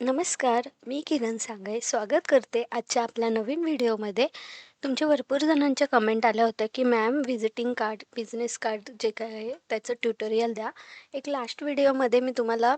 नमस्कार, मी किरण सांगळे स्वागत करते आजच्या आपल्या नवीन व्हिडिओमध्ये. तुमच्या भरपूर जणांच्या कमेंट आल्या होत्या, की ma'am visiting card, business card जे काय आहे त्याचं ट्युटोरियल द्या. एक लास्ट व्हिडिओमध्ये मी तुम्हाला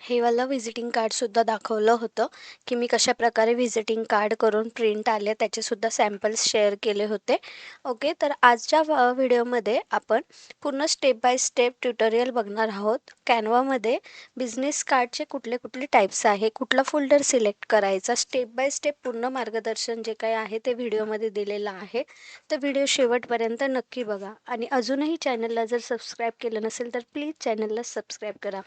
हेवालं व्हिजिटिंग कार्डसुद्धा दाखवलं होतं, की मी कशा प्रकारे व्हिजिटिंग कार्ड करून प्रिंट आले त्याचेसुद्धा सॅम्पल्स शेअर केले होते. ओके, तर आजच्या व्हिडिओमध्ये आपण पूर्ण स्टेप बाय स्टेप ट्युटोरियल बघणार आहोत. कॅनवामध्ये बिझनेस कार्डचे कुठले कुठले टाईप्स आहे, कुठला फोल्डर सिलेक्ट करायचा, स्टेप बाय स्टेप पूर्ण मार्गदर्शन जे काही आहे ते व्हिडिओमध्ये दिलेलं आहे. तर व्हिडिओ शेवटपर्यंत नक्की बघा आणि अजूनही चॅनलला जर सबस्क्राईब केलं नसेल तर प्लीज चॅनलला सबस्क्राईब करा.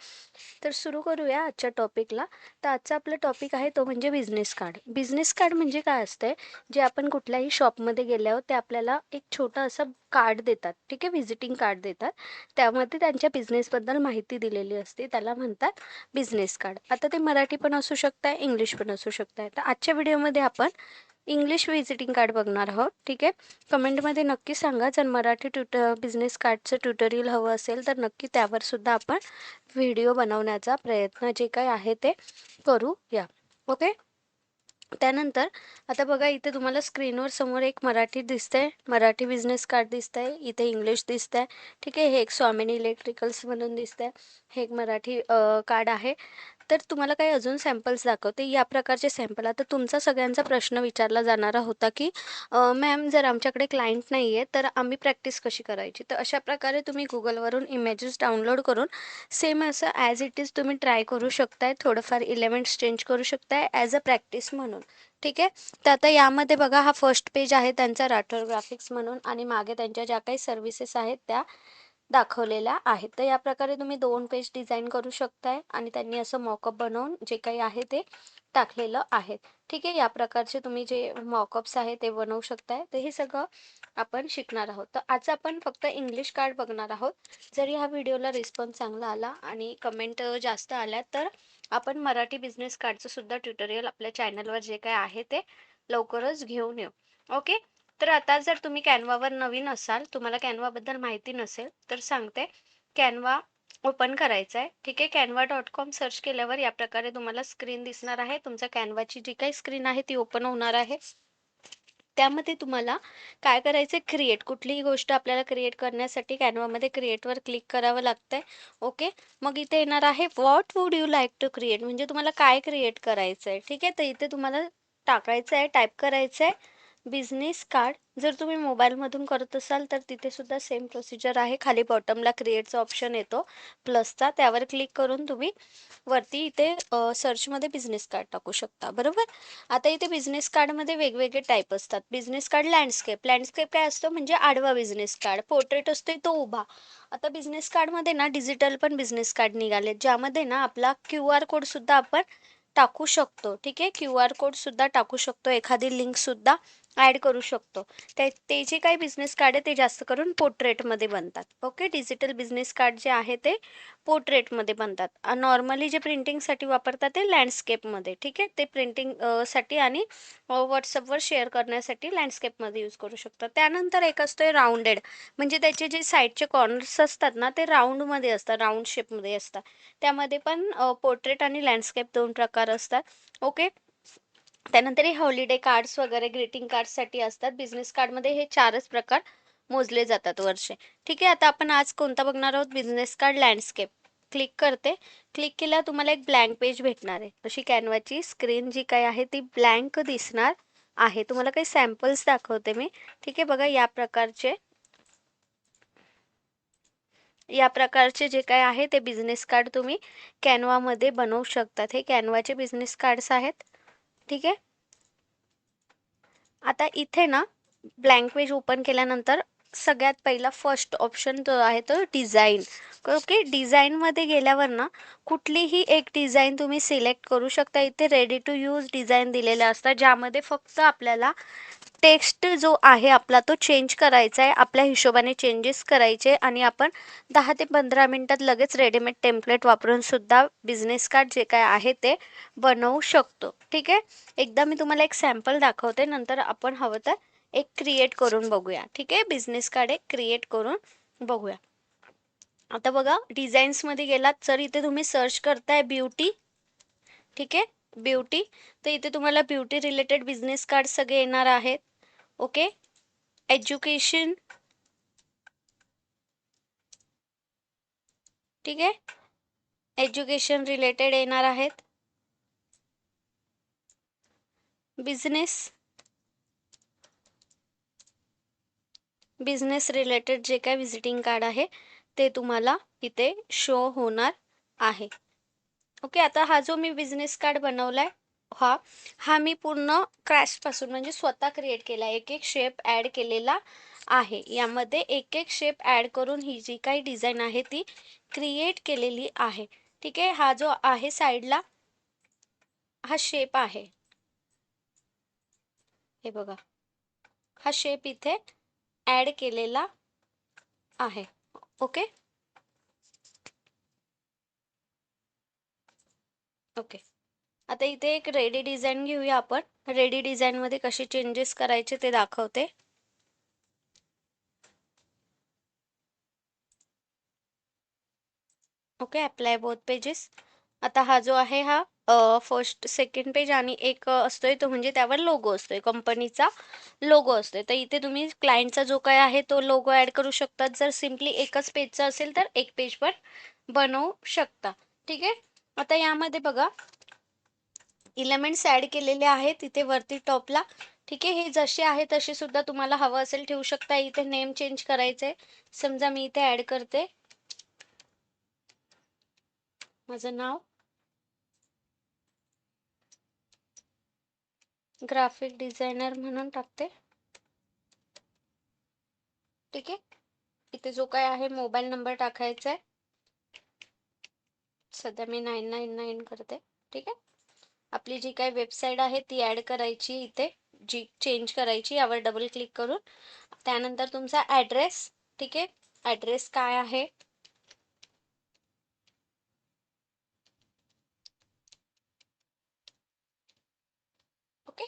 तर सुरू करूया आजच्या टॉपिकला. तर आजचा आपला टॉपिक आहे तो म्हणजे बिझनेस कार्ड. बिझनेस कार्ड म्हणजे काय असतंय, जे आपण कुठल्याही शॉपमध्ये गेल्यावर ते आपल्याला एक छोटं असं कार्ड देतात, ठीक आहे, व्हिजिटिंग कार्ड देतात. त्यामध्ये त्यांच्या बिझनेसबद्दल माहिती दिलेली असते. त्याला म्हणतात बिझनेस कार्ड. आता ते मराठी पण असू शकतं, इंग्लिश पण असू शकतं. तर आजच्या व्हिडिओमध्ये आपण इंग्लिश व्हिजिटिंग कार्ड बघणार आहोत, ठीक आहे. कमेंटमध्ये नक्की सांगा जर मराठी ट्युट बिझनेस कार्डचं ट्युटोरियल हवं असेल तर नक्की त्यावर सुद्धा आपण व्हिडिओ बनवण्याचा प्रयत्न जे काही आहे ते करूया. ओके. त्यानंतर आता बघा इथे तुम्हाला स्क्रीनवर समोर एक मराठी दिसतंय, मराठी बिझनेस कार्ड दिसतंय, इथे इंग्लिश दिसतंय, ठीक आहे. हे एक स्वामिनी इलेक्ट्रिकल्स म्हणून दिसतंय. हे एक मराठी कार्ड आहे. तर तुम्हाला काही अजून सॅम्पल्स दाखवते. या प्रकारचे सॅम्पल आता तुमचा सगळ्यांचा प्रश्न विचारला जाणारा होता, की मॅम जर आमच्याकडे क्लायंट नाही आहे, तर आम्ही प्रॅक्टिस कशी करायची? तर अशा प्रकारे तुम्ही गुगलवरून इमेजेस डाउनलोड करून सेम असं ॲज इट इज तुम्ही ट्राय करू शकताय. थोडंफार इलेमेंट्स चेंज करू शकताय ॲज अ प्रॅक्टिस म्हणून, ठीक आहे. तर आता यामध्ये बघा हा फर्स्ट पेज आहे त्यांचा राठोड ग्राफिक्स म्हणून आणि मागे त्यांच्या ज्या काही सर्व्हिसेस आहेत त्या दाखवलेल्या आहेत. तर या प्रकारे तुम्ही दोन पेज डिझाईन करू शकताय आणि त्यांनी असं मॉकअप बनवून जे काही आहे ते टाकलेलं आहे. ठीक आहे. या प्रकारचे तुम्ही जे मॉकअप्स आहे ते बनवू शकताय. तर हे सगळं आपण शिकणार आहोत. तर आज आपण फक्त इंग्लिश कार्ड बघणार आहोत. जर ह्या व्हिडिओला रिस्पॉन्स चांगला आला आणि कमेंट जास्त आल्या तर आपण मराठी बिझनेस कार्डचं सुद्धा ट्युटोरियल आपल्या चॅनलवर जे काही आहे ते लवकरच घेऊन येऊ. ओके. तर आता जर तुम्ही कॅनवावर नवीन असाल, तुम्हाला कॅनवाबद्दल माहिती नसेल तर सांगते. कॅनवा ओपन करायचं आहे, ठीक आहे. कॅनवा डॉट कॉम सर्च केल्यावर या प्रकारे तुम्हाला स्क्रीन दिसणार आहे. तुमच्या कॅनवाची जी काही स्क्रीन आहे ती ओपन होणार आहे. त्यामध्ये तुम्हाला काय करायचं आहे क्रिएट कुठलीही गोष्ट आपल्याला क्रिएट करण्यासाठी कॅनवामध्ये क्रिएटवर क्लिक करावं लागतं आहे ओके. मग इथे येणार आहे what would you like to create म्हणजे तुम्हाला काय क्रिएट करायचं आहे, ठीक आहे. तर इथे तुम्हाला टाकायचं आहे, टाईप करायचं आहे बिझनेस कार्ड. जर तुम्ही मोबाईलमधून करत असाल तर तिथे सुद्धा सेम प्रोसिजर आहे. खाली बॉटमला क्रिएटचा ऑप्शन येतो प्लसचा, त्यावर क्लिक करून तुम्ही वरती इथे सर्चमध्ये बिझनेस कार्ड टाकू शकता, बरोबर. आता इथे बिझनेस कार्डमध्ये वेगवेगळे टाईप असतात. Business card landscape. लँडस्केप काय असतो म्हणजे आडवा बिझनेस कार्ड. पोर्ट्रेट असतोय तो उभा. आता बिझनेस कार्डमध्ये ना डिजिटल पण बिझनेस कार्ड निघाले ज्यामध्ये ना आपला क्यू आर कोडसुद्धा आपण टाकू शकतो, ठीक आहे. क्यू आर कोडसुद्धा टाकू शकतो, एखादी लिंकसुद्धा ॲड करू शकतो. ते ते जे काही बिझनेस कार्ड आहे ते जास्त करून पोर्ट्रेटमध्ये बनतात. ओके. डिजिटल बिझनेस कार्ड जे आहे ते पोर्ट्रेटमध्ये बनतात. नॉर्मली जे प्रिंटिंगसाठी वापरतात ते लँडस्केपमध्ये, ठीक आहे. ते प्रिंटिंगसाठी आणि व्हॉट्सअपवर शेअर करण्यासाठी लँडस्केपमध्ये यूज करू शकतात त्यानंतर एक असतो आहे राऊंडेड म्हणजे त्याचे जे साईडचे कॉर्नर्स असतात ना ते राऊंडमध्ये असतात, राऊंड शेपमध्ये असतात. त्यामध्ये पण पोर्ट्रेट आणि लँडस्केप दोन प्रकार असतात. ओके. त्यानंतर हे हॉलिडे कार्ड्स वगैरे ग्रीटिंग कार्ड्ससाठी असतात. बिझनेस कार्डमध्ये हे चारच प्रकार मोजले जातात वर्षे ठीक आहे. आता आपण आज कोणता बघणार आहोत बिझनेस कार्ड लँडस्केप. क्लिक करते. क्लिक केल्यावर तुम्हाला एक ब्लँक पेज भेटणार आहे. अशी कॅनवाची स्क्रीन जी काही आहे ती ब्लँक दिसणार आहे. तुम्हाला काही सॅम्पल्स दाखवते मी, ठीक आहे. बघा या प्रकारचे या प्रकारचे जे काय आहे ते बिझनेस कार्ड तुम्ही कॅनवामध्ये बनवू शकतात. हे कॅनवाचे बिझनेस कार्ड्स आहेत, ठीक आहे. आता इथे ना ब्लँक पेज ओपन केल्यानंतर सगळ्यात पहिला फर्स्ट ऑप्शन जो आहे तो डिझाईन ओके. डिझाईनमध्ये गेल्यावर ना कुठलीही एक डिझाईन तुम्ही सिलेक्ट करू शकता. इथे रेडी टू यूज डिझाईन दिलेल्या असतात, ज्यामध्ये फक्त आपल्याला टेक्स्ट जो आहे आपला तो चेंज करायचा आहे. आपल्या हिशोबाने चेंजेस करायचे आणि आपण दहा ते पंधरा मिनटात लगेच रेडीमेड टेम्प्लेट वापरून सुद्धा बिझनेस कार्ड जे काय आहे ते बनवू शकतो, ठीक आहे. एकदा मी तुम्हाला एक सॅम्पल दाखवते, नंतर आपण हवं तर एक क्रिएट करून बघूया, ठीक आहे. बिझनेस कार्ड एक क्रिएट करून बघूया. आता बघा डिझाईन्समध्ये गेलात तर इथे तुम्ही सर्च करताय ब्युटी ठीक आहे ब्युटी तर इथे तुम्हाला ब्युटी रिलेटेड बिझनेस कार्ड सगळे येणार आहेत ओके एज्युकेशन ठीक आहे? एज्युकेशन रिलेटेड येणार आहेत. बिझनेस बिझनेस रिलेटेड जे काय व्हिजिटिंग कार्ड आहे ते तुम्हाला इथे शो होणार आहे. ओके आता हा जो मी बिझनेस कार्ड बनवलाय हा हा मी पूर्ण क्रॅशपासून म्हणजे स्वतः क्रिएट केला एक एक शेप ॲड केलेला आहे. यामध्ये एक एक शेप ॲड करून ही जी काही डिझाईन आहे ती क्रिएट केलेली आहे. ठीक आहे? हा जो आहे साईडला हा शेप आहे. हे बघा. हा शेप इथे ॲड केलेला आहे. ओके ओके आता इथे एक रेडी डिझाईन घेऊया आपण. रेडी डिझाईनमध्ये कसे चेंजेस करायचे ते दाखवते. ओके अप्लाय बोथ पेजेस आता हा जो आहे हा फर्स्ट सेकंड पेज आणि एक असतोय तो म्हणजे त्यावर लोगो असतोय. कंपनीचा लोगो असतोय. तर इथे तुम्ही क्लायंटचा जो काय आहे तो लोगो ॲड करू शकतात. जर सिम्पली एकच पेजचा असेल तर एक पेज पण बनवू शकता. ठीक आहे? आता यामध्ये बघा. इलेमेंट्स ॲड केलेले आहेत इथे वरती टॉपला. ठीक आहे हे जसे आहे तसे सुद्धा तुम्हाला हवं असेल ठेवू शकता. इथे नेम चेंज करायचे समजा मी इथे ॲड करते. माझं नाव. ग्राफिक डिझायनर म्हणून टाकते. ठीक आहे. इथे जो काय आहे मोबाईल नंबर टाकायचा आहे सध्या मी नाईन नाईन नाईन करते. ठीक आहे. आपली जी काही वेबसाईट आहे ती ॲड करायची इथे जी चेंज करायची यावर डबल क्लिक करून. त्यानंतर तुमचा ॲड्रेस ठीक आहे? ॲड्रेस काय आहे? ओके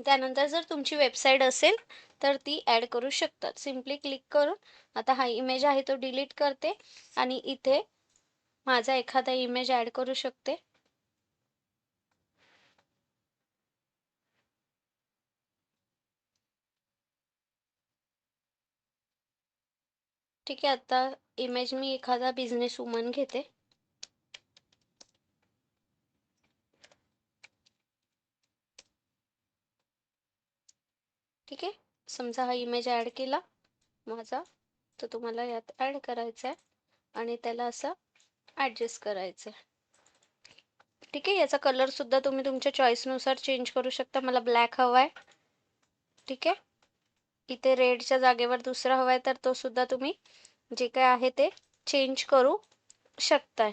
त्यानंतर जर तुमची वेबसाईट असेल तर ती ॲड करू शकतात. सिम्पली क्लिक करून. आता हा इमेज आहे तो डिलीट करते आणि इथे माझा एखादा इमेज ॲड करू शकते. ठीक आहे आता इमेज मी एखादा बिझनेस वुमन घेते. ठीक आहे समजा हा इमेज ॲड केला माझा तर तुम्हाला यात ॲड करायचा आहे आणि त्याला असं ॲडजस्ट करायचं आहे ठीक आहे याचा कलर सुद्धा तुम्ही तुमच्या चॉईसनुसार चेंज करू शकता. मला ब्लॅक हवा आहे ठीक आहे. इथे रेडच्या जागेवर दुसरा हवा आहे तर तो सुद्धा तुम्ही जे काय आहे ते चेंज करू शकताय.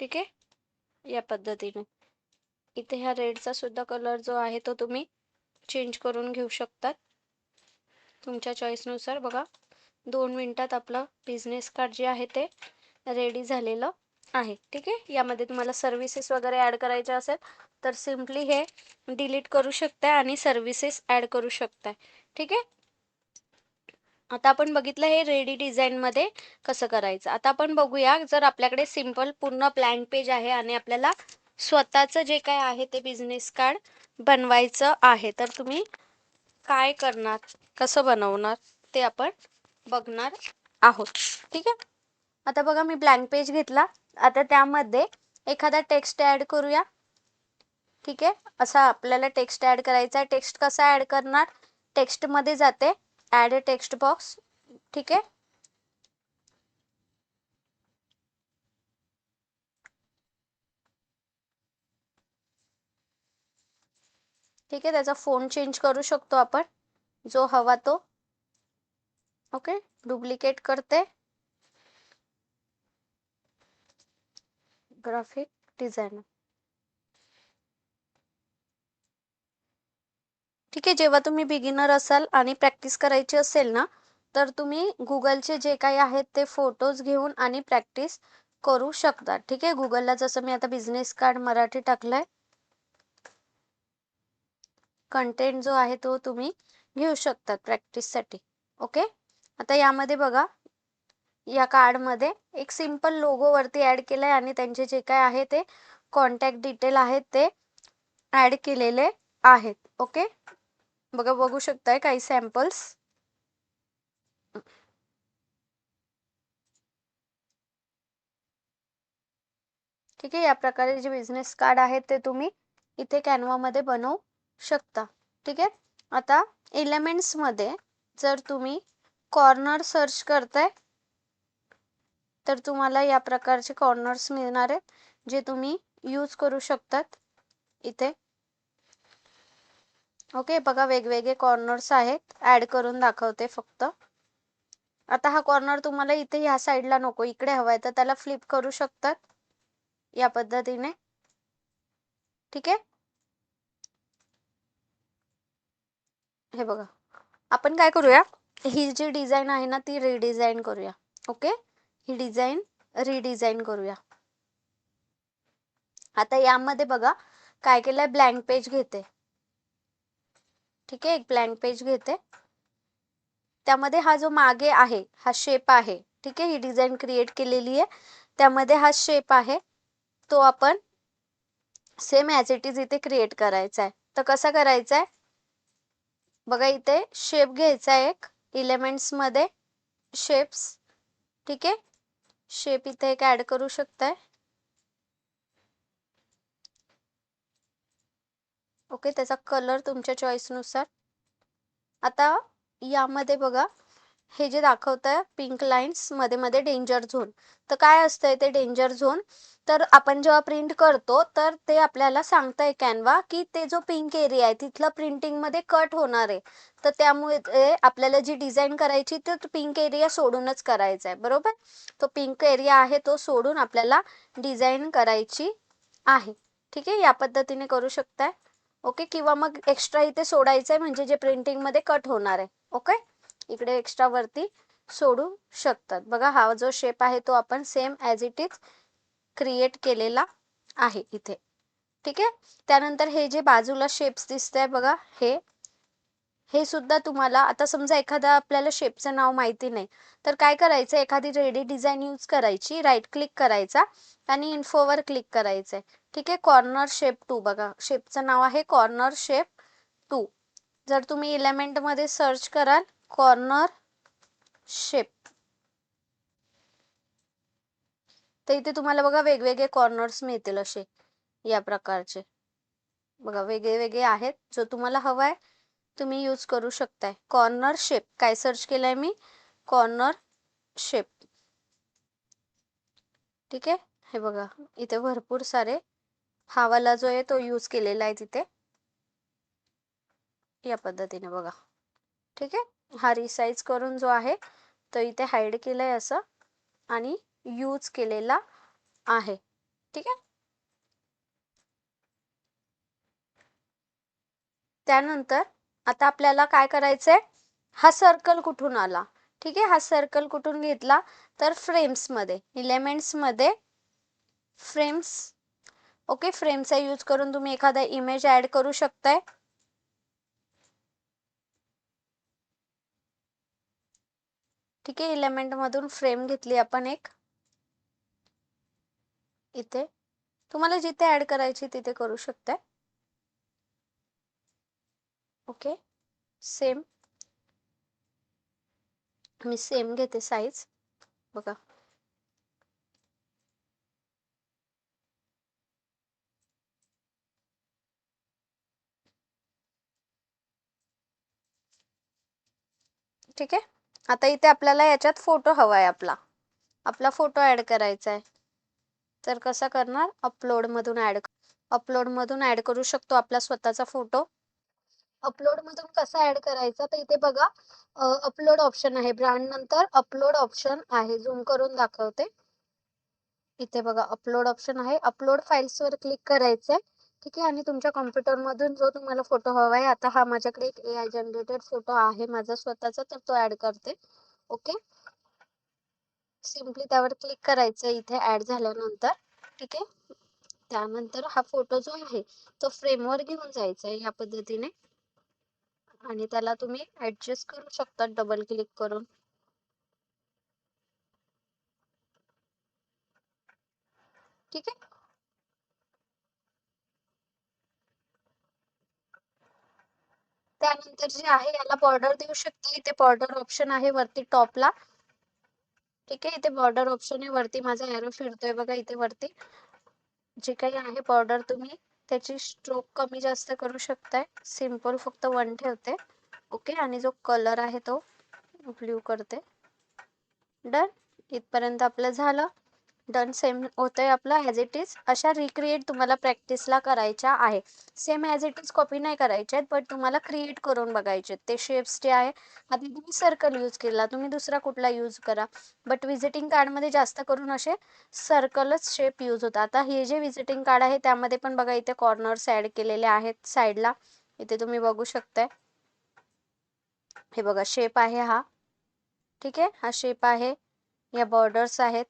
ठीक आहे? या पद्धतीने. इथे ह्या रेडचा सुद्धा कलर जो आहे तो तुम्ही चेंज करून घेऊ शकतात. तुमच्या चॉईसनुसार बघा. दोन मिनटात आपलं बिझनेस कार्ड जे आहे ते रेडी झालेलं आहे. ठीक आहे? यामध्ये तुम्हाला सर्व्हिसेस वगैरे ॲड करायचे असेल तर सिम्पली हे डिलीट करू शकताय आणि सर्व्हिसेस ॲड करू शकताय. ठीक आहे? आता आपण बघितलं हे रेडी डिझाईनमध्ये कसं करायचं? आता आपण बघूया जर आपल्याकडे सिंपल पूर्ण ब्लँक पेज आहे आणि आपल्याला स्वतःचं जे काय आहे ते बिझनेस कार्ड बनवायचं आहे तर तुम्ही काय करणार? कसं बनवणार? ते आपण बघणार आहोत. ठीक आहे? आता बघा मी ब्लँक पेज घेतला. आता त्यामध्ये एखादा टेक्स्ट ॲड करूया. ठीक आहे? असा आपल्याला टेक्स्ट ॲड करायचा आहे. टेक्स्ट कसा ॲड करणार? टेक्स्टमध्ये जाते. ॲड अ टेक्स्ट बॉक्स ठीक आहे? ठीक आहे? त्याचा फोन चेंज करू शकतो आपण. जो हवा तो. ओके डुप्लिकेट करते. ग्राफिक डिझायनर ठीक आहे जेव्हा तुम्ही बिगिनर असाल आणि प्रॅक्टिस करायची असेल ना तर तुम्ही गुगलचे जे काही आहेत ते फोटोज घेऊन आणि प्रॅक्टिस करू शकता ठीक आहे गुगलला जसं मी आता बिझनेस कार्ड मराठी टाकलंय. कंटेंट जो आहे तो तुम्ही घेऊ शकतात प्रॅक्टिससाठी ओके आता यामध्ये बघा या कार्डमध्ये एक सिंपल लोगो वरती ऍड केलाय आणि त्यांचे जे काय आहे ते कॉन्टॅक्ट डिटेल आहेत ते ऍड केलेले आहेत. ओके बघा बघू शकताय काही सॅम्पल्स ठीक आहे या प्रकारे जे बिझनेस कार्ड आहेत ते तुम्ही इथे कॅनवामध्ये बनवू शकता. ठीक आहे आता एलिमेंट्समध्ये जर तुम्ही कॉर्नर सर्च करताय तर तुम्हाला या प्रकारचे कॉर्नर्स मिळणार आहेत जे तुम्ही यूज करू शकतात इथे. ओके बघा वेगवेगळे कॉर्नर्स आहेत. ऍड करून दाखवते फक्त. आता हा कॉर्नर तुम्हाला इथे ह्या साईडला नको इकडे हवाय तर त्याला फ्लिप करू शकतात. या पद्धतीने. ठीक आहे? हे बघा. आपण काय करूया? ही जी डिझाईन आहे ना ती रिडिझाईन करूया. ओके ही डिझाईन रिडिझाईन करूया. आता यामध्ये बघा काय केलंय? ब्लँक पेज घेते. ठीक आहे एक ब्लँक पेज घेते. त्यामध्ये हा जो मागे आहे हा शेप आहे ठीक आहे ही डिझाईन क्रिएट केलेली आहे. त्यामध्ये हा शेप आहे तो आपण सेम ॲज इट इज इथे क्रिएट करायचा आहे. तर कसा करायचा आहे? बघा इथे शेप घ्यायचा एक इलेमेंट्समध्ये शेप्स ठीक आहे. शेप इथे एक ॲड करू शकताय. ओके त्याचा कलर तुमच्या चॉईसनुसार. आता यामध्ये बघा हे जे दाखवत आहे पिंक लाईन्समध्ये मध्ये डेंजर झोन. तर काय असतंय ते डेंजर झोन? तर आपण जेव्हा प्रिंट करतो तर ते आपल्याला सांगतंय कॅनवा की ते जो पिंक एरिया आहे तिथलं प्रिंटिंगमध्ये कट होणार आहे. तर त्यामुळे आपल्याला जी डिझाईन करायची तर पिंक एरिया सोडूनच करायचा आहे बरोबर? तो पिंक एरिया आहे तो सोडून आपल्याला डिझाईन करायची आहे. ठीक आहे? या पद्धतीने करू शकताय? ओके? किंवा मग एक्स्ट्रा इथे सोडायचं आहे म्हणजे जे प्रिंटिंगमध्ये कट होणार आहे. ओके? इकडे एक्स्ट्रा वरती सोडू शकतात. बघा हा जो शेप आहे तो आपण same as it is create केलेला आहे इथे. ठीक आहे? त्यानंतर हे जे बाजूला शेप्स दिसत आहे बघा हे हे सुद्धा तुम्हाला आता समजा एखादा आपल्याला शेपचं नाव माहिती नाही तर काय करायचं? एखादी रेडी डिझाईन यूज करायची राईट क्लिक करायचा आणि इन्फोवर क्लिक करायचंय. ठीक आहे? कॉर्नर शेप टू बघा. शेपचं नाव आहे कॉर्नर शेप टू जर तुम्ही इलेमेंटमध्ये सर्च कराल कॉर्नर शेप तर इथे तुम्हाला बघा वेगवेगळे कॉर्नर्स मिळतील असे या प्रकारचे. बघा वेगळे वेगळे आहेत. जो तुम्हाला हवा आहे तुम्ही यूज करू शकताय. कॉर्नर शेप काय सर्च केलंय मी? कॉर्नर शेप ठीक आहे? हे बघा. इथे भरपूर सारे हावाला जो आहे तो यूज केलेला आहे तिथे. या पद्धतीने बघा. ठीक आहे? हा रिसाईज करून जो आहे तो इथे हाईड केलाय असं आणि यूज केलेला आहे. ठीक आहे? त्यानंतर आता आपल्याला काय करायचंय? हा सर्कल कुठून आला? ठीक आहे हा सर्कल कुठून घेतला? तर फ्रेम्समध्ये इलेमेंट्समध्ये फ्रेम्स ओके फ्रेमचा यूज करून तुम्ही एखादा इमेज ऍड करू शकताय. ठीक आहे इलेमेंट मधून फ्रेम घेतली आपण एक. इथे. तुम्हाला जिथे ऍड करायची तिथे करू शकताय. ओके? सेम मी सेम घेते साईज बघा. ठीक आहे? आता इथे आपल्याला याच्यात फोटो हवा आहे आपला. आपला फोटो ऍड करायचा आहे तर कसा करणार? अपलोड मधून ऍड अपलोड मधून ऍड करू शकतो आपला स्वतःचा फोटो अपलोड मधून कसा ऍड करायचा तर इथे बघा अपलोड ऑप्शन आहे. ब्रँड नंतर अपलोड ऑप्शन आहे. झूम करून दाखवते. इथे बघा अपलोड ऑप्शन आहे. अपलोड फाईल्स वर क्लिक करायचंय. ठीक आहे? आणि तुमच्या कॉम्प्युटर मधून जो तुम्हाला फोटो हवा आहे आता हा माझ्याकडे एक ए आय जनरेटेड फोटो आहे. माझा स्वतःचा तर तो ऍड करते. ओके सिम्पली त्यावर क्लिक करायचं इथे ऍड झाल्यानंतर. ठीक आहे? त्यानंतर हा फोटो जो आहे तो फ्रेमवर घेऊन जायचा आहे या पद्धतीने. आणि त्याला तुम्ही adjust करू शकता डबल क्लिक करून. ठीक आहे? त्यानंतर जे आहे याला border देऊ शकते. इथे border ऑप्शन आहे वरती टॉपला ठीक आहे? इथे बॉर्डर ऑप्शन आहे वरती. माझा एरो फिरतोय बघा इथे वरती. जे काही आहे border तुम्ही त्याची स्ट्रोक कमी जास्त करू शकताय. सिंपल फक्त वन ठेवते. ओके आणि जो कलर आहे तो ब्ल्यू करते. डन इथपर्यंत आपलं झालं. डन सेम होतंय आपलं ॲज इट इज अशा रिक्रिएट तुम्हाला प्रॅक्टिसला करायच्या आहे. Same as it is copy नाही करायचे आहेत बट तुम्हाला क्रिएट करून बघायचे ते शेप्स जे आहे आधी तुम्ही सर्कल यूज केला तुम्ही दुसरा कुठला यूज करा. बट विजिटिंग कार्डमध्ये जास्त करून असे सर्कलच शेप यूज होतात. आता हे जे विजिटिंग कार्ड आहे त्यामध्ये पण बघा इथे कॉर्नर्स ॲड केलेले आहेत साईडला इथे तुम्ही बघू शकताय. हे बघा शेप आहे हा. ठीक आहे? हा शेप आहे. या बॉर्डर्स आहेत.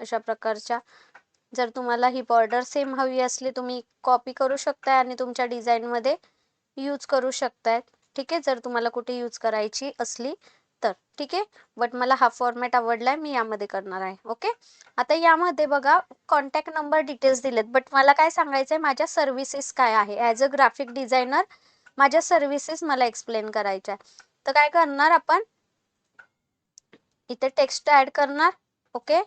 अशा प्रकारच्या. जर तुम्हाला ही बॉर्डर सेम हवी असली तुम्ही कॉपी करू शकताय आणि तुमच्या डिझाईनमध्ये यूज करू शकताय. ठीक आहे? जर तुम्हाला कुठे यूज करायची असली तर. ठीक आहे? बट मला हा फॉर्मॅट आवडलाय मी यामध्ये करणार आहे. ओके आता यामध्ये बघा कॉन्टॅक्ट नंबर डिटेल्स दिलेत. बट मला काय सांगायचं आहे माझ्या सर्व्हिसेस काय आहे? ॲज अ ग्राफिक डिझायनर माझ्या सर्व्हिसेस मला एक्सप्लेन करायच्या तर काय करणार आपण? इथे टेक्स्ट ऍड करणार. ओके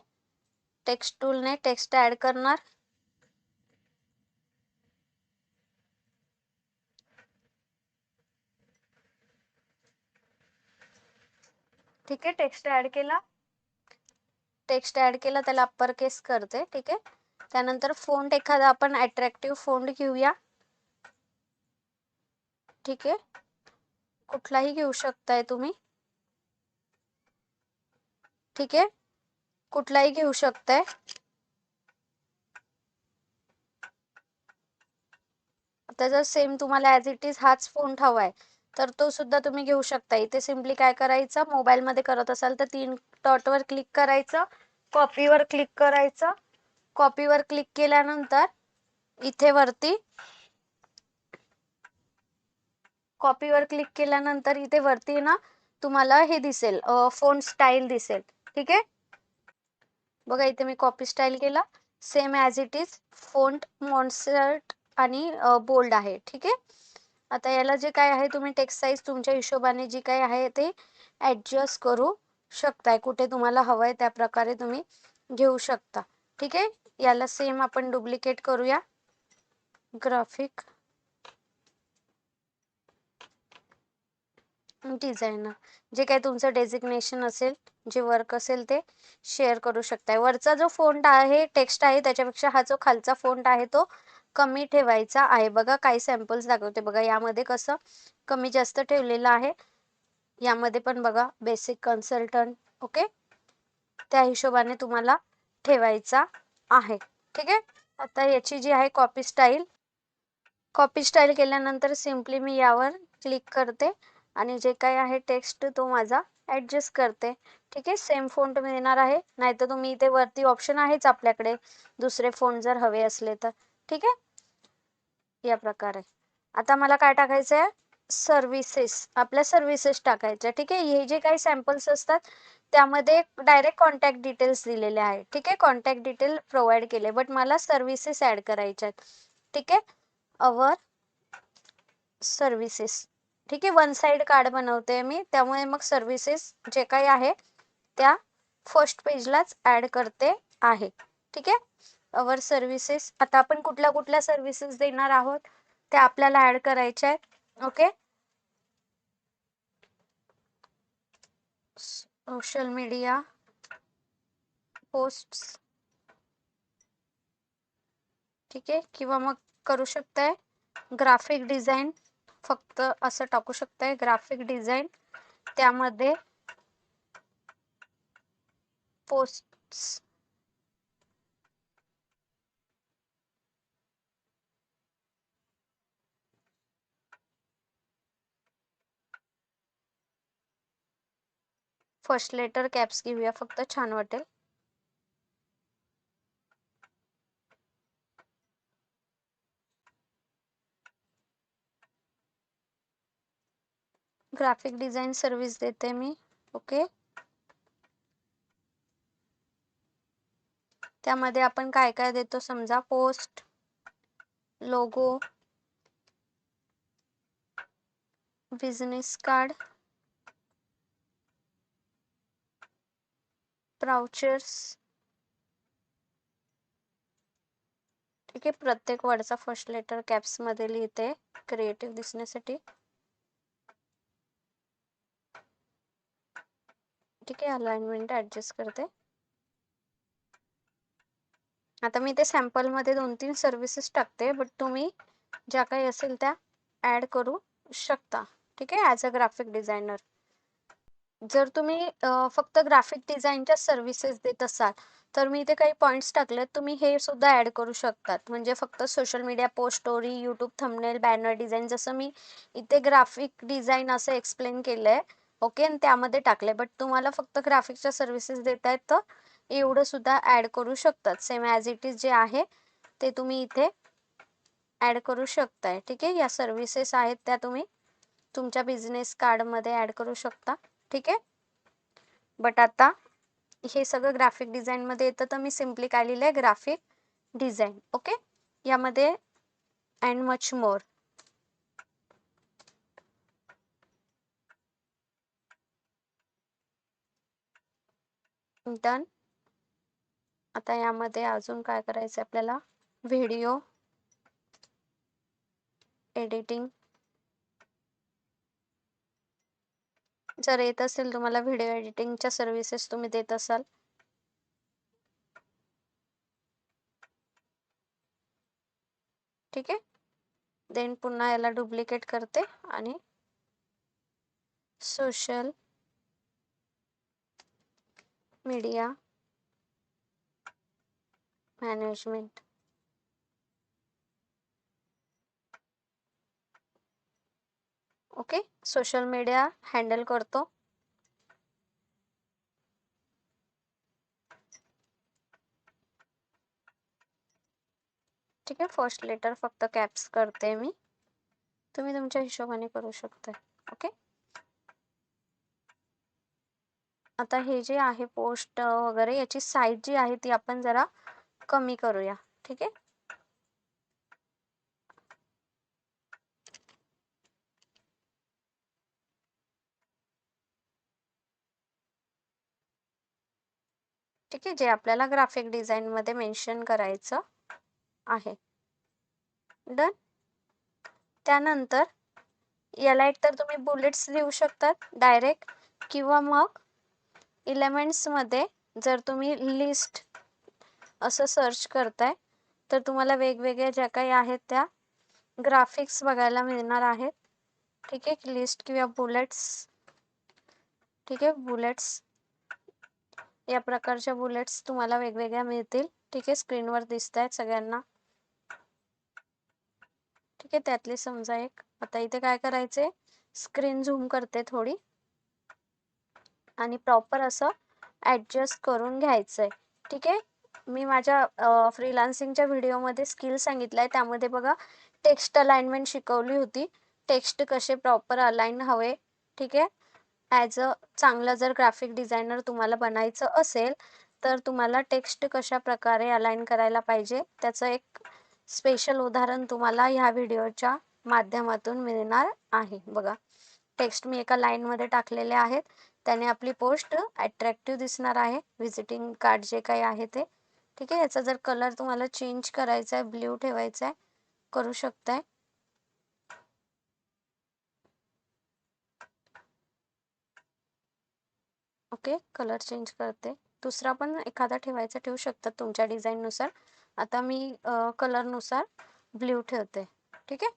टेक्स्ट टूलने टेक्स्ट ऍड करणार. ठीक आहे टेक्स्ट ऍड केला. टेक्स्ट ऍड केला त्याला अप्पर केस करते ठीक आहे. त्यानंतर फोंट एखादा आपण अट्रॅक्टिव्ह फोंट घेऊया. ठीक आहे. कुठलाही घेऊ शकताय तुम्ही. ठीक आहे. कुठलाही घेऊ शकताय आता जर सेम तुम्हाला ॲज इट इज हाच फोन हवा आहे तर तो सुद्धा तुम्ही घेऊ शकता. इथे सिम्पली काय करायचं मोबाईलमध्ये करत असाल तर तीन डॉटवर क्लिक करायचं कॉपीवर क्लिक करायचं. कॉपीवर क्लिक केल्यानंतर इथे वरती कॉपीवर क्लिक केल्यानंतर इथे वरती ना तुम्हाला हे दिसेल फोन स्टाईल दिसेल. ठीक आहे? बघा इथे मी कॉपी स्टाईल केला. Same as it is font Montserrat आणि बोल्ड आहे. ठीक आहे? आता याला जे काय आहे तुम्ही टेक्स्ट साईज तुमच्या हिशोबाने जी काय आहे ते ॲडजस्ट करू शकताय. कुठे तुम्हाला हवं आहे त्या प्रकारे तुम्ही घेऊ शकता. ठीक आहे? याला सेम आपण डुप्लिकेट करूया. Graphic designer. जे काही तुमचं डेझिग्नेशन असेल जे वर्क असेल ते शेअर करू शकताय. वरचा जो फोंट आहे टेक्स्ट आहे त्याच्यापेक्षा हा जो खालचा फोंट आहे तो कमी ठेवायचा आहे. बघा काही सॅम्पल्स दाखवते बघा. यामध्ये कसं कमी जास्त ठेवलेलं आहे. यामध्ये पण बघा बेसिक कन्सल्टंट ओके त्या हिशोबाने तुम्हाला ठेवायचा आहे. ठीक आहे? आता याची जी आहे कॉपी स्टाईल कॉपी स्टाईल केल्यानंतर सिम्पली मी यावर क्लिक करते. आणि जे काही आहे टेक्स्ट तो माझा ॲडजस्ट करते. ठीक आहे? सेम फोन तुम्ही देणार आहे. नाहीतर तुम्ही इथे वरती ऑप्शन आहेच आपल्याकडे. दुसरे फोन जर हवे असले तर. ठीक आहे? या प्रकारे. आता मला काय टाकायचं आहे? सर्व्हिसेस आपल्या सर्व्हिसेस टाकायच्या ठीक आहे? हे जे काही सॅम्पल्स असतात त्यामध्ये डायरेक्ट कॉन्टॅक्ट डिटेल्स दिलेले आहे ठीक आहे? कॉन्टॅक्ट डिटेल प्रोव्हाइड केले. बट मला सर्व्हिसेस ॲड करायच्या आहेत. ठीक आहे? अवर सर्व्हिसेस ठीक आहे वन साइड कार्ड बनवते मी. त्यामुळे मग सर्व्हिसेस जे काही आहे त्या फर्स्ट पेजलाच ऍड करते आहे. ठीक आहे? अवर सर्व्हिसेस आता आपण कुठल्या कुठल्या सर्व्हिसेस देणार आहोत त्या आपल्याला ऍड करायच्या आहेत. ओके सोशल मीडिया पोस्ट ठीक आहे? किंवा मग करू शकताय ग्राफिक डिझाईन फक्त असं टाकू शकताय ग्राफिक डिझाईन त्यामध्ये पोस्ट फर्स्ट लेटर कॅप्स घेऊया फक्त छान वाटेल. ग्राफिक डिझाईन सर्व्हिस देते मी. ओके त्यामध्ये आपण काय काय देतो समजा? Post logo business card brochures ठीक आहे? प्रत्येक वर्डचा फर्स्ट लेटर कॅप्समध्ये लिहिते. क्रिएटिव्ह दिसण्यासाठी. ठीक आहे अलाइनमेंट ऍडजस्ट करते. आता मी ते सॅम्पलमध्ये दोन तीन सर्व्हिसेस टाकते बट तुम्ही ज्या काही असेल त्या ऍड करू शकता. ठीक आहे ॲज अ ग्राफिक डिझायनर जर तुम्ही फक्त ग्राफिक डिझाईनच्या सर्व्हिसेस देत असाल तर मी इथे काही पॉईंट्स टाकलेत तुम्ही हे सुद्धा ऍड करू शकतात. म्हणजे फक्त social media post story YouTube thumbnail banner design जसं मी इथे ग्राफिक डिझाईन असं एक्सप्लेन केलंय ओके आणि त्यामध्ये टाकले बट तुम्हाला फक्त ग्राफिक्सच्या सर्व्हिसेस देत आहेत तर एवढं सुद्धा ऍड करू शकतात. सेम ॲज इट इज जे आहे ते तुम्ही इथे ऍड करू शकताय. ठीक आहे? या सर्व्हिसेस आहेत त्या तुम्ही तुमच्या बिझनेस कार्डमध्ये ॲड करू शकता. ठीक आहे? बट आता हे सगळं ग्राफिक डिझाईनमध्ये येतं तर मी सिम्पली काय लिहिलं आहे ग्राफिक डिझाईन ओके? यामध्ये अँड मच मोर डन आता यामध्ये अजून काय करायचं आपल्याला? व्हिडिओ एडिटिंग जर येत असेल तुम्हाला व्हिडिओ एडिटिंगच्या सर्व्हिसेस तुम्ही देत असाल. ठीक आहे? देन पुन्हा याला डुप्लिकेट करते आणि social media management. Okay, social media handle करतो। ठीक आहे फ़र्स्ट लेटर फक्त कॅप्स करते मी। तुम्ही तुमच्या हिशोबाने करू शकता ओके? आता हे जे आहे पोस्ट वगैरे याची साईज जी आहे ती आपण जरा कमी करूया. ठीक आहे? ठीक आहे जे आपल्याला ग्राफिक डिझाईन मध्ये मेन्शन करायचं आहे. डन त्यानंतर याला एक तर तुम्ही बुलेट्स लिहू शकतात डायरेक्ट किंवा मग इलेमेंट्समध्ये जर तुम्ही लिस्ट असं सर्च करताय तर तुम्हाला वेगवेगळ्या ज्या काही आहेत त्या ग्राफिक्स बघायला मिळणार आहेत. ठीक आहे? लिस्ट किंवा बुलेट्स ठीक आहे? बुलेट्स या प्रकारच्या बुलेट्स तुम्हाला वेगवेगळ्या मिळतील. ठीक आहे? स्क्रीनवर दिसत आहेत सगळ्यांना. ठीक आहे? त्यातली समजा एक. आता इथे काय करायचे स्क्रीन झूम करते थोडी. आणि प्रॉपर असं ॲडजस्ट करून घ्यायचं आहे ठीक आहे? मी माझ्या फ्रीलान्सिंगच्या व्हिडिओमध्ये स्किल सांगितलं आहे त्यामध्ये बघा टेक्स्ट अलाइनमेंट शिकवली होती. टेक्स्ट कसे प्रॉपर अलाइन हवे. ठीक आहे? ॲज अ चांगलं जर ग्राफिक डिझायनर तुम्हाला बनायचं असेल तर तुम्हाला टेक्स्ट कशा प्रकारे अलाइन करायला पाहिजे त्याचं एक स्पेशल उदाहरण तुम्हाला ह्या व्हिडिओच्या माध्यमातून मिळणार आहे. बघा टेक्स्ट मी एका लाईनमध्ये टाकलेले आहेत. त्याने आपली पोस्ट अट्रॅक्टिव्ह दिसणार आहे. व्हिजिटिंग कार्ड जे काही आहे ते. ठीक आहे याचा जर कलर तुम्हाला चेंज करायचा आहे ब्ल्यू ठेवायचा आहे करू शकताय. ओके कलर चेंज करते. दुसरा पण एखादा ठेवायचा ठेवू शकतात तुमच्या डिझाईननुसार आता मी कलरनुसार ब्ल्यू ठेवते. ठीक आहे?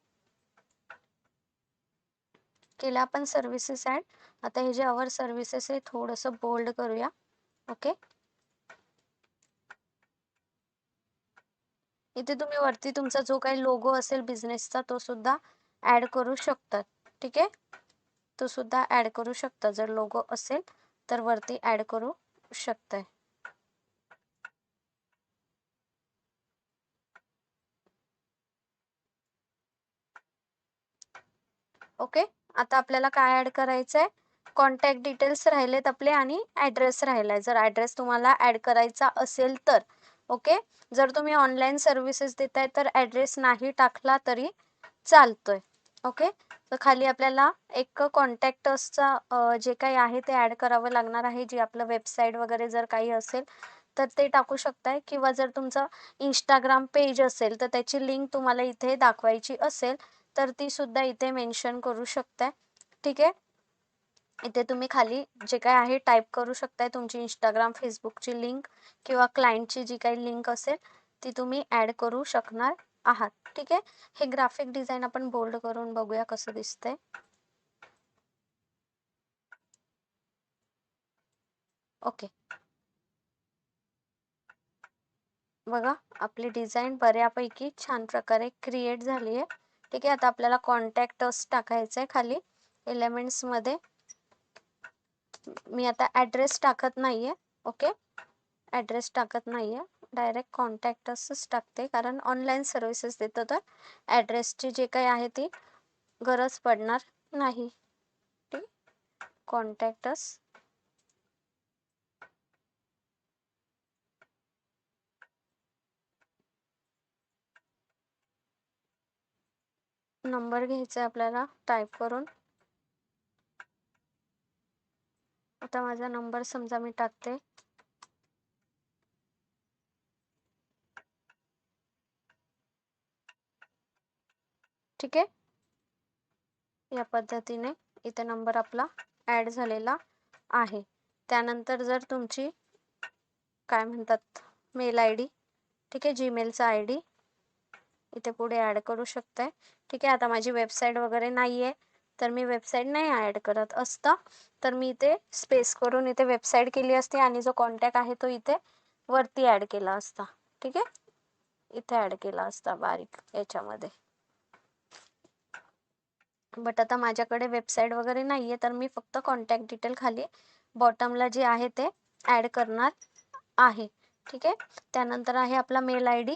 केला आपण सर्व्हिसेस ॲड आता हे जे अवर सर्व्हिसेस आहे थोडंसं बोल्ड करूया. ओके इथे तुम्ही वरती तुमचा जो काही लोगो असेल बिझनेसचा तो सुद्धा ऍड करू शकतात. ठीक आहे? तो सुद्धा ऍड करू शकता. जर लोगो असेल तर वरती ऍड करू शकताय. ओके आता आपल्याला काय ऍड करायचंय? कॉन्टॅक्ट डिटेल्स राहिलेत आपले आणि ऍड्रेस राहिलाय. जर ऍड्रेस तुम्हाला ऍड करायचा असेल तर ओके जर तुम्ही ऑनलाईन सर्व्हिसेस देताय तर ॲड्रेस नाही टाकला तरी चालतोय ओके तर खाली आपल्याला एक कॉन्टॅक्टसचा जे काही आहे ते ॲड करावं लागणार आहे. जी आपलं वेबसाईट वगैरे जर काही असेल तर ते टाकू शकताय. किंवा जर तुमचं इंस्टाग्राम पेज असेल तर त्याची लिंक तुम्हाला इथे दाखवायची असेल तर ती सुद्धा इथे मेन्शन करू शकताय ठीक? आहे इथे तुम्ही खाली जे काय आहे टाईप करू शकताय तुमची इंस्टाग्राम फेसबुकची लिंक किंवा क्लायंटची जी काही लिंक असेल ती तुम्ही ॲड करू शकणार आहात. ठीक? आहे हे ग्राफिक डिझाईन आपण बोल्ड करून बघूया कसं दिसतंय. ओके. बघा आपली डिझाईन बऱ्यापैकी छान प्रकारे क्रिएट झाली आहे. ठीक आहे आता आपल्याला कॉन्टॅक्टस टाकायचं आहे खाली एलिमेंट्समध्ये मी आता ॲड्रेस टाकत नाही आहे ओके ॲड्रेस टाकत नाही आहे डायरेक्ट कॉन्टॅक्टसच टाकते कारण ऑनलाईन सर्व्हिसेस देतो तर ॲड्रेसची जे काही आहे ती गरज पडणार नाही. ठीक? कॉन्टॅक्टस नंबर घ्यायचा आहे आपल्याला टाईप करून. आता माझा नंबर समजा मी टाकते. ठीक आहे? या पद्धतीने इथे नंबर आपला ॲड झालेला आहे. त्यानंतर जर तुमची काय म्हणतात मेल आय डी ठीक आहे जीमेलचा आय डी इथे पुढे ॲड करू शकताय. ठीक आहे. आता माझी वेबसाईट वगैरे नाही आहे तर मी वेबसाईट नाही ॲड करत. असतं. तर मी इथे स्पेस करून इथे वेबसाईट केली असती आणि जो कॉन्टॅक्ट आहे तो इथे वरती ॲड केला असता. ठीक आहे? इथे ॲड केला असता बारीक याच्यामध्ये. बट आता माझ्याकडे वेबसाईट वगैरे नाही आहे तर मी फक्त कॉन्टॅक्ट डिटेल खाली बॉटमला जे आहे ते ॲड करणार आहे. ठीक आहे? त्यानंतर आहे आपला मेल आय डी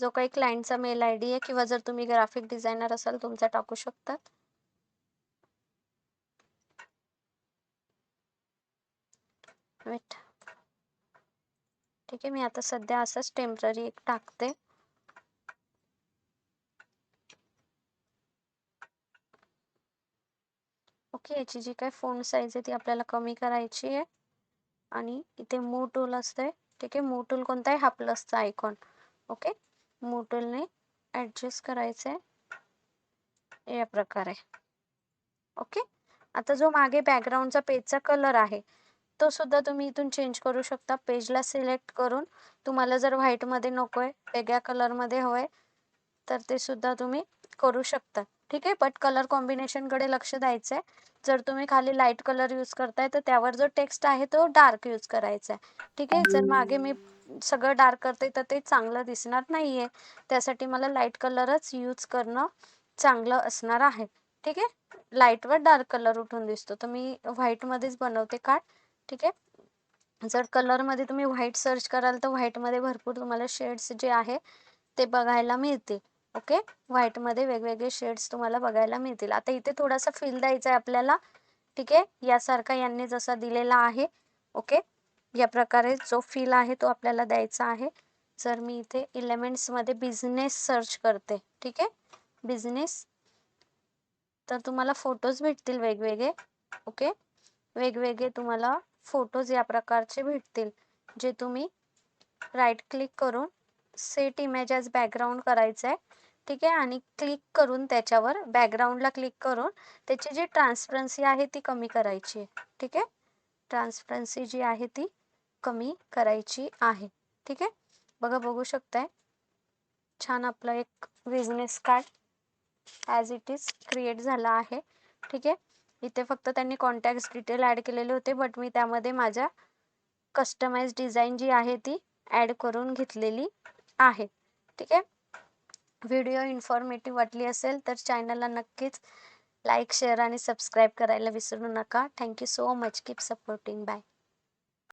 जो काही क्लायंटचा मेल आय डी आहे किंवा जर तुम्ही ग्राफिक डिझायनर असाल तुमचा टाकू शकतात. वेट ठीक आहे मी आता सध्या असंच टेंपररी एक टाकते. ओके याची जी काय फोन साईज आहे ती आपल्याला कमी करायची आहे. आणि इथे मो टूल असते ठीक आहे मू टूल कोणता आहे? हा प्लसचा आयकॉन ओके मोटलने ॲडजस्ट करायचं आहे या प्रकारे. ओके आता जो मागे बॅकग्राऊंडचा पेजचा कलर आहे तो सुद्धा तुम्ही इथून चेंज करू शकता. पेजला सिलेक्ट करून तुम्हाला जर व्हाईटमध्ये नको आहे वेगळ्या कलरमध्ये हवं आहे तर ते सुद्धा तुम्ही करू शकता. ठीक आहे? बट कलर कॉम्बिनेशनकडे लक्ष द्यायचं आहे जर तुम्ही खाली लाइट कलर यूज करताय तर त्यावर जो टेक्स्ट आहे तो डार्क यूज करायचा आहे ठीक आहे? जर मागे मी सगळं डार्क करते तर ते चांगलं दिसणार नाही आहे त्यासाठी मला लाइट कलरच यूज करणं चांगलं असणार आहे. ठीक आहे? लाईटवर डार्क कलर उठून दिसतो. तर मी व्हाईटमध्येच बनवते कार्ड ठीक आहे? जर कलरमध्ये तुम्ही व्हाईट सर्च कराल तर व्हाईटमध्ये भरपूर तुम्हाला शेड्स जे आहे ते बघायला मिळतील. ओके व्हाईटमध्ये वेगवेगळे शेड्स तुम्हाला बघायला मिळतील. आता इथे थोडासा फील द्यायचा आहे आपल्याला. ठीक आहे? यासारखा यांनी जसा दिलेला आहे. ओके या प्रकारे जो फील आहे तो आपल्याला द्यायचा आहे. जर मी इथे इलेमेंट्समध्ये बिझनेस सर्च करते ठीक आहे? बिझनेस तर तुम्हाला फोटोज भेटतील वेगवेगळे ओके वेगवेगळे तुम्हाला फोटोज या प्रकारचे भेटतील जे तुम्ही राईट क्लिक करून सेट इमेज ॲज बॅकग्राऊंड करायचं आहे ठीक आहे? आणि क्लिक करून त्याच्यावर बॅकग्राऊंडला क्लिक करून त्याची जी ट्रान्सपरन्सी आहे ती कमी करायची आहे ठीक आहे? ट्रान्सपरन्सी जी आहे ती कमी करायची आहे. ठीक आहे? बघा बघू शकताय. छान आपला एक business card as it is create झाला आहे. ठीक आहे? इथे फक्त त्यांनी कॉन्टॅक्ट डिटेल ॲड केलेले होते बट मी त्यामध्ये माझ्या कस्टमाइज डिझाईन जी आहे ती ॲड करून घेतलेली आहे. ठीक आहे? व्हिडिओ इन्फॉर्मेटिव्ह वाटली असेल तर चॅनलला नक्कीच लाईक शेअर आणि सबस्क्राईब करायला विसरू नका. Thank you so much keep supporting bye